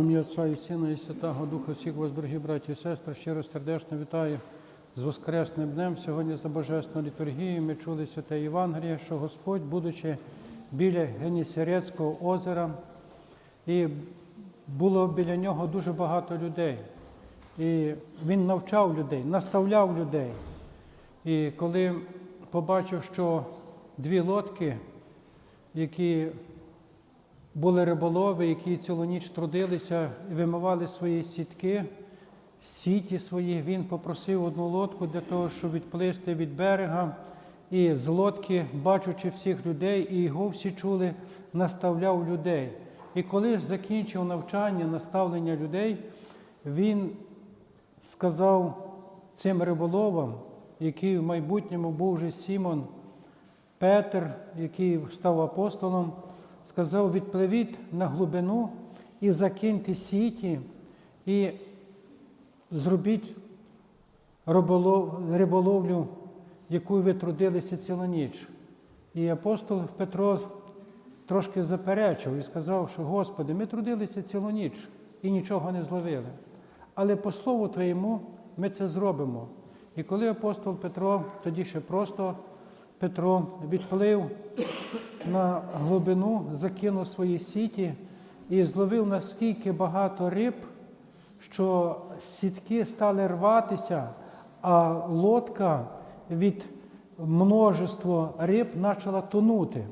Ім'я Отця і Сина, і Святого Духа всіх вас, дорогі браті і сестри, щиро сердечно вітаю з Воскресним днем. Сьогодні за Божественною літургією ми чули святе Євангеліє, що Господь, будучи біля Генісарецького озера, і було біля нього дуже багато людей. І він навчав людей, наставляв людей. І коли побачив, що дві лодки, які були риболови, які цілу ніч трудилися вимивали свої сітки, сіті свої. Він попросив одну лодку для того, щоб відплисти від берега. І з лодки, бачучи всіх людей, і його всі чули, наставляв людей. І коли закінчив навчання, наставлення людей, він сказав цим риболовам, який в майбутньому був вже Сімон Петр, який став апостолом, сказав: відпливіть на глибину і закиньте сіті, і зробіть риболовлю, яку ви трудилися цілу ніч. І апостол Петро трошки заперечив і сказав, що Господи, ми трудилися цілу ніч і нічого не зловили. Але по слову Твоєму ми це зробимо. І коли апостол Петро, тоді ще просто Петро відплив на глибину, закинув свої сіті і зловив наскільки багато риб, що сітки стали рватися, а лодка від множества риб почала тонути.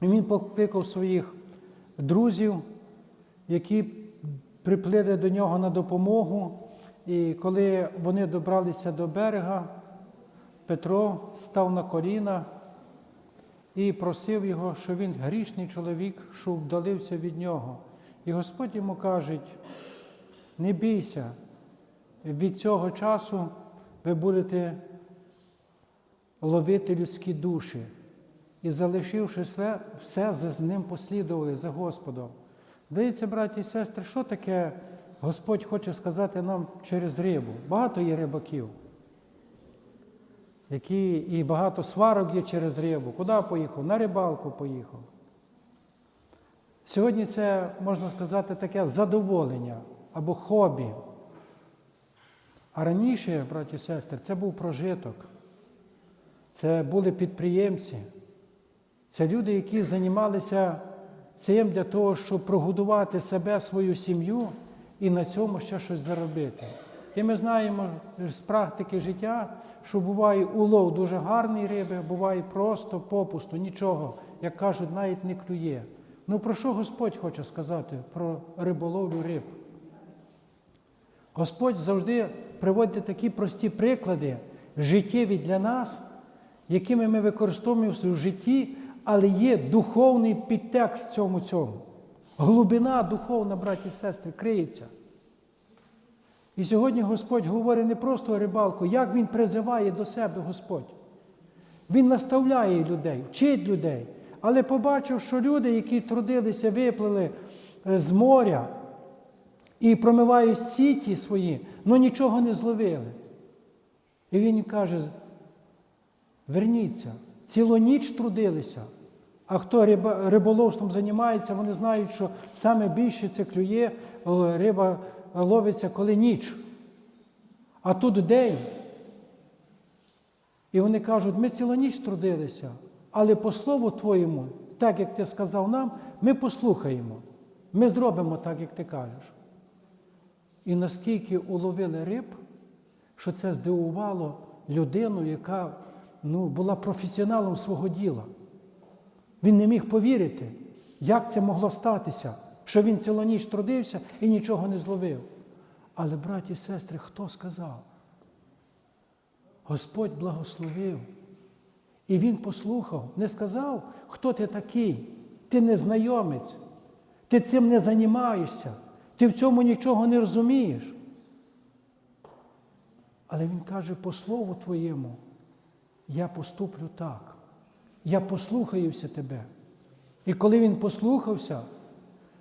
І він покликав своїх друзів, які приплили до нього на допомогу. І коли вони добралися до берега, Петро став на коліна і просив його, що він грішний чоловік, що вдалився від нього. І Господь йому каже, не бійся, від цього часу ви будете ловити людські душі. І залишивши все, все за ним послідували за Господом. Дивіться, браті і сестри, що таке Господь хоче сказати нам через рибу? Багато є рибаків, які і багато сварок є через рибу. Куди поїхав? На рибалку поїхав. Сьогодні це, можна сказати, таке задоволення або хобі. А раніше, браті і сестри, це був прожиток. Це були підприємці. Це люди, які займалися цим для того, щоб прогодувати себе, свою сім'ю і на цьому ще щось заробити. І ми знаємо з практики життя, що буває улов дуже гарний риби, буває просто попусту, нічого, як кажуть, навіть не клює. Ну про що Господь хоче сказати? Про риболовлю риб. Господь завжди приводить такі прості приклади, життєві для нас, якими ми використовуємо в житті, але є духовний підтекст цьому цьому. Глибина духовна, браті і сестри, криється. І сьогодні Господь говорить не просто рибалку, як Він призиває до себе Господь. Він наставляє людей, вчить людей. Але побачив, що люди, які трудилися, виплили е, з моря і промивають сіті свої, але нічого не зловили. І він каже: верніться, цілу ніч трудилися. А хто риболовством займається, вони знають, що саме більше це клює, риба ловиться коли ніч. А тут день. І вони кажуть, ми цілу ніч трудилися, але по слову Твоєму, так як ти сказав нам, ми послухаємо. Ми зробимо так, як ти кажеш. І наскільки уловили риб, що це здивувало людину, яка ну, була професіоналом свого діла. Він не міг повірити, як це могло статися, що він цілу ніч трудився і нічого не зловив. Але, браті і сестри, хто сказав? Господь благословив. І він послухав, не сказав, хто ти такий, ти незнайомець, ти цим не займаєшся, ти в цьому нічого не розумієш. Але він каже, по слову твоєму, я поступлю так. Я послухаюся тебе. І коли він послухався,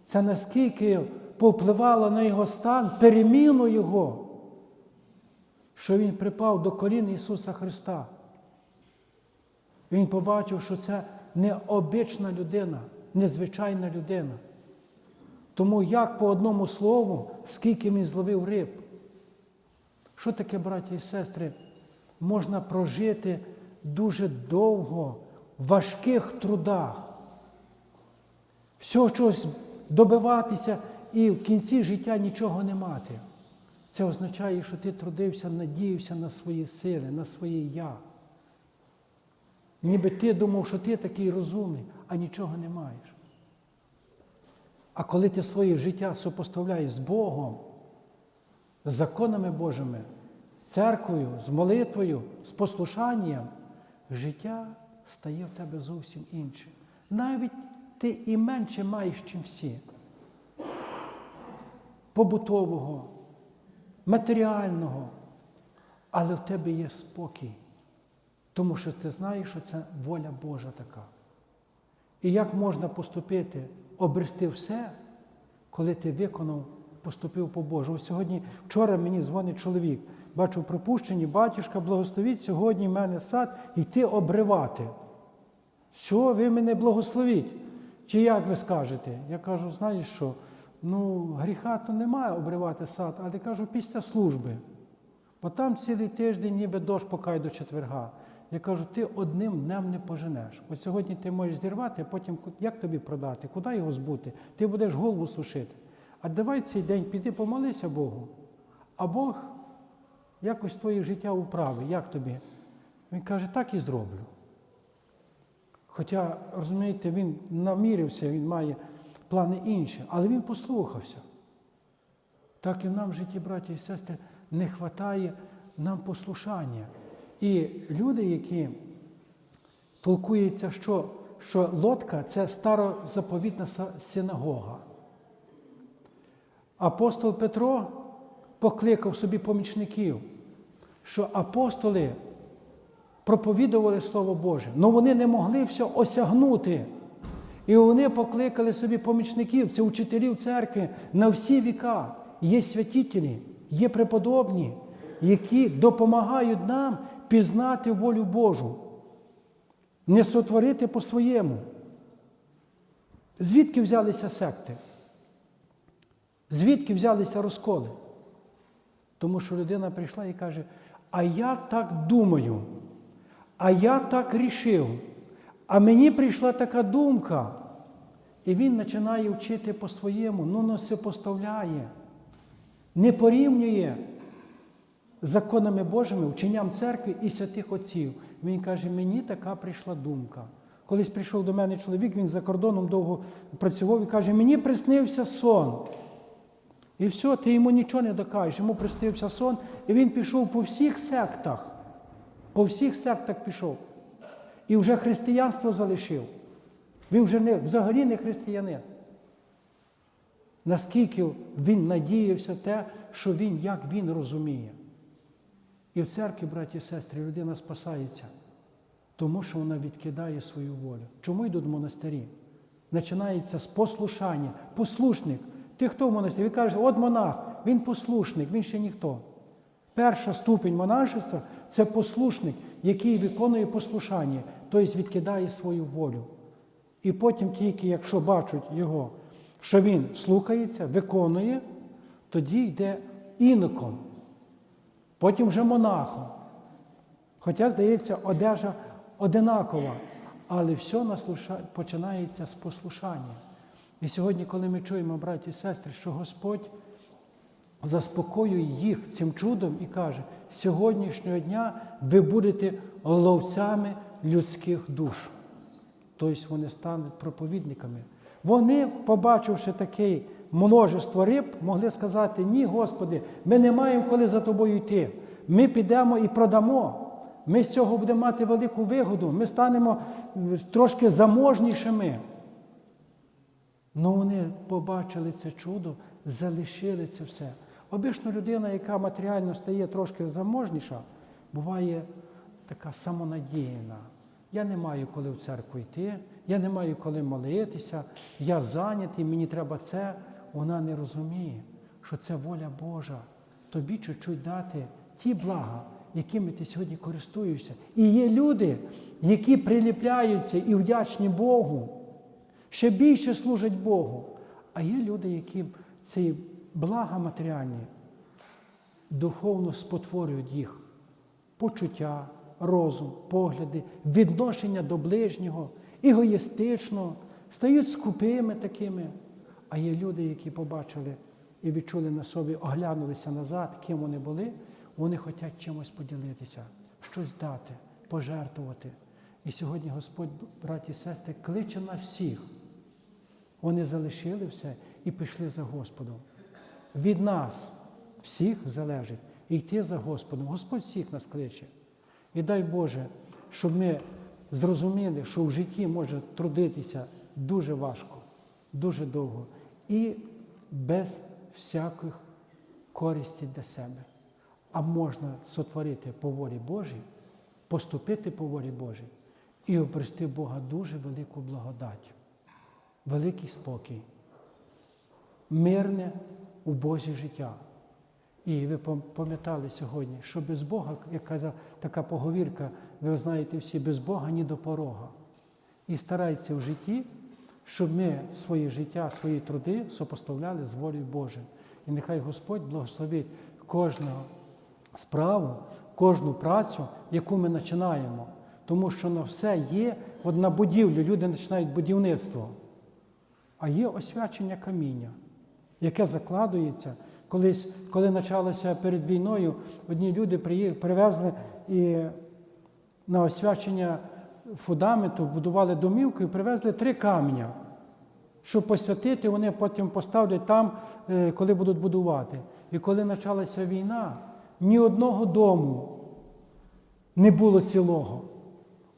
це наскільки повпливало на його стан, переміну його, що він припав до колін Ісуса Христа. Він побачив, що це необична людина, незвичайна людина. Тому як по одному слову, скільки він зловив риб. Що таке, браті і сестри? Можна прожити дуже довго в важких трудах, всього чогось добиватися і в кінці життя нічого не мати. Це означає, що ти трудився, надіявся на свої сили, на своє я. Ніби ти думав, що ти такий розумний, а нічого не маєш. А коли ти своє життя супоставляєш з Богом, з законами Божими, церквою, з молитвою, з послушанням, життя стає в тебе зовсім інше. Навіть ти і менше маєш, чим всі. Побутового, матеріального, але в тебе є спокій, тому що ти знаєш, що це воля Божа така. І як можна поступити, обрести все, коли ти виконав, поступив по Божу. Сьогодні, вчора мені дзвонить чоловік, бачу пропущені, батюшка, благословіть сьогодні в мене сад йти обривати. Що ви мене благословіть? Чи як ви скажете? Я кажу, знаєш що? Ну, гріха то немає обривати сад, але кажу, після служби. Бо там цілий тиждень ніби дощ покай до четверга. Я кажу, ти одним днем не поженеш. От сьогодні ти можеш зірвати, а потім як тобі продати, куди його збути? Ти будеш голову сушити. А давай цей день піди помолися Богу, а Бог якось твоє життя управить. Як тобі? Він каже, так і зроблю. Хоча, розумієте, він намірився, він має плани інші, але він послухався. Так і нам в житті, браті і сестри, не вистачає нам послушання. І люди, які толкуються, що, що лодка це старозаповітна синагога. Апостол Петро покликав собі помічників, що апостоли проповідували Слово Боже, але вони не могли все осягнути. І вони покликали собі помічників, це учителів церкви на всі віка. Є святителі, є преподобні, які допомагають нам пізнати волю Божу, не сотворити по-своєму. Звідки взялися секти? Звідки взялися розколи? Тому що людина прийшла і каже, а я так думаю, а я так рішив, а мені прийшла така думка. І він починає вчити по-своєму, ну не сопоставляє, не порівнює законами Божими, вченням церкви і святих отців. Він каже, мені така прийшла думка. Колись прийшов до мене чоловік, він за кордоном довго працював і каже, мені приснився сон. І все, ти йому нічого не докажеш. Йому приснився сон, і він пішов по всіх сектах. По всіх сектах пішов. І вже християнство залишив. Він вже не, взагалі не християнин. Наскільки він надіявся те, що він, як він розуміє. І в церкві, браті і сестри, людина спасається, тому що вона відкидає свою волю. Чому йдуть монастирі? Починається з послушання, послушник. Ти хто в монастирі? Він каже, от монах, він послушник, він ще ніхто. Перша ступінь монашества це послушник, який виконує послушання, тобто відкидає свою волю. І потім тільки, якщо бачать його, що він слухається, виконує, тоді йде іноком, потім вже монахом. Хоча, здається, одежа одинакова, але все починається з послушання. І сьогодні, коли ми чуємо, браті і сестри, що Господь заспокоює їх цим чудом і каже, сьогоднішнього дня ви будете ловцями людських душ. Тобто вони стануть проповідниками. Вони, побачивши таке множество риб, могли сказати, ні, Господи, ми не маємо коли за тобою йти. Ми підемо і продамо. Ми з цього будемо мати велику вигоду, ми станемо трошки заможнішими. Ну вони побачили це чудо, залишили це все. Обично людина, яка матеріально стає трошки заможніша, буває така самонадіяна. Я не маю коли в церкву йти, я не маю коли молитися, я зайнятий, мені треба це. Вона не розуміє, що це воля Божа. Тобі чуть-чуть дати ті блага, якими ти сьогодні користуєшся. І є люди, які приліпляються і вдячні Богу, ще більше служать Богу. А є люди, які ці блага матеріальні духовно спотворюють їх почуття, розум, погляди, відношення до ближнього, егоїстично, стають скупими такими. А є люди, які побачили і відчули на собі, оглянулися назад, ким вони були, вони хочуть чимось поділитися, щось дати, пожертвувати. І сьогодні Господь, браті і сестри, кличе нас всіх. Вони залишили все і пішли за Господом. Від нас всіх залежить йти за Господом. Господь всіх нас кличе. І дай Боже, щоб ми зрозуміли, що в житті може трудитися дуже важко, дуже довго і без всяких користі для себе. А можна сотворити по волі Божій, поступити по волі Божій і обрести Бога дуже велику благодать, великий спокій, мирне у Божі життя. І ви пам'ятали сьогодні, що без Бога, як казав така поговірка, ви знаєте всі, без Бога ні до порога. І старайтеся в житті, щоб ми своє життя, свої труди сопоставляли з волею Божою. І нехай Господь благословить кожну справу, кожну працю, яку ми починаємо. Тому що на все є, от на будівлю люди починають будівництво. А є освячення каміння, яке закладується. Колись, коли почалося перед війною, одні люди привезли і на освячення фундаменту будували домівку і привезли три каменя. Щоб посвятити, вони потім поставлять там, е, коли будуть будувати. І коли почалася війна, ні одного дому не було цілого.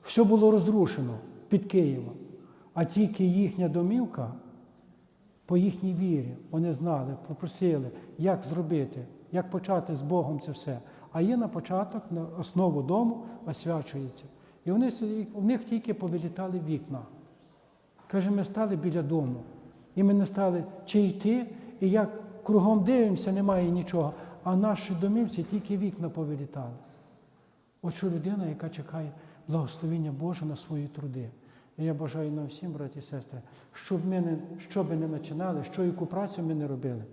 Все було розрушено під Києвом. А тільки їхня домівка по їхній вірі. Вони знали, попросили, як зробити, як почати з Богом це все. А є на початок, на основу дому освячується. І вони, у них тільки повилітали вікна. Каже, ми стали біля дому. І ми не стали чи йти, і як кругом дивимося, немає нічого. А наші домівці тільки вікна повилітали. От що людина, яка чекає благословення Боже на свої труди. І я бажаю нам всім, браті і сестри, щоб ми не, що би не починали, що яку працю ми не робили,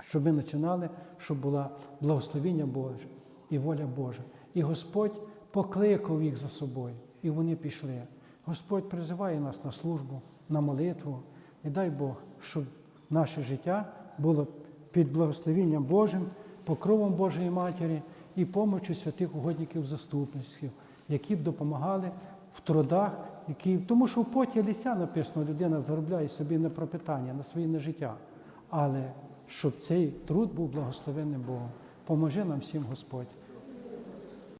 щоб ми починали, щоб була благословення Боже і воля Божа. І Господь покликав їх за собою, і вони пішли. Господь призиває нас на службу, на молитву. І дай Бог, щоб наше життя було під благословенням Божим, покровом Божої Матері і помочю святих угодників заступницьких, які б допомагали в трудах, які... тому що в поті лиця написано, людина заробляє собі на пропитання, на своє на життя. Але щоб цей труд був благословенним Богом. Поможи нам всім Господь.